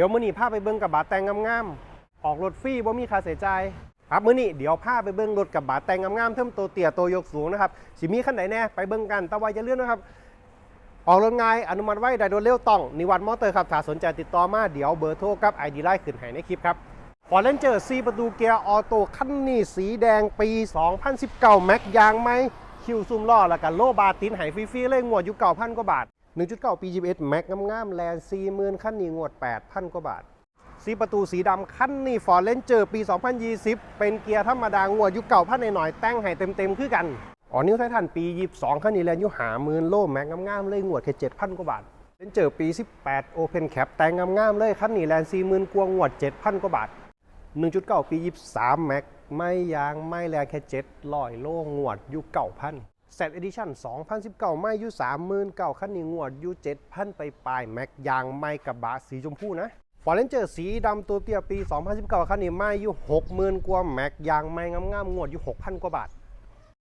ดี๋ยวมื้อนี้พาไปเบิ่งกับบาแต่งงามๆออกรถฟรีบ่มีค่าใช้จ่ายครับมื้อนี้เดี๋ยวพาไปเบิ่งรถกับบาแต่งงามๆเทิมโตเตี่ยโตยกสูงนะครับสิมีคันไหนแน่ไปเบิ่งกันแต่ว่าอย่าลืมนะครับออกรถง่ายอนุมัติไว้ได้โดยเร็วต้องนิวัตมอเตอร์ครับถ้าสนใจติดต่อมาเดี๋ยวเบอร์โทรกับ ID ไลน์ขึ้นให้ในคลิปครับฟอร์เรนเจอร์4ประตูเกียร์ออโต้คันนี้สีแดงปี 2019 แม็กยางไหมคิวซุ่มล้อแล้วก็โลบาตินหายฟรีๆเลยงวดอยู่9,000กว่าบาท 1.9ปี21แม็กงามๆแลน40,000คันนี้งวด 8,000 กว่าบาท สีประตูสีดำคันนี้ฟอร์เรนเจอร์ปี 2020 เป็นเกียร์ธรรมดางวดอยู่9,000หน่อยๆแต่งให้เต็มๆคือกันอ๋อนิวไททันปี 22คันนี้แลนอยู่หาหมื่นโล่แม็กงามๆเลยงวดแค่7,000 กว่าบาทเรนเจอร์ปี 18 Open Cap แต่งงามๆเลยคันนี้แลน40,000กว่างวด 7,000 กว่าบาท 1.9 ปี 23แม็กไม่ยางไม่แลแค่700โลงวดยุคเก่าพัน เซตเอดิชั่น2019 ไม่อยู่39,000คันนี้งวดอยู่7,000 ไปปลายแม็กยางไม่กระบะสีชมพูนะฟอร์เรนเจอร์สีดำตัวเตี้ยปี 2019 คันนี้ไม่อยู่60,000 กว่าแม็กยางไม่งามๆงวดอยู่6,000 กว่าบาท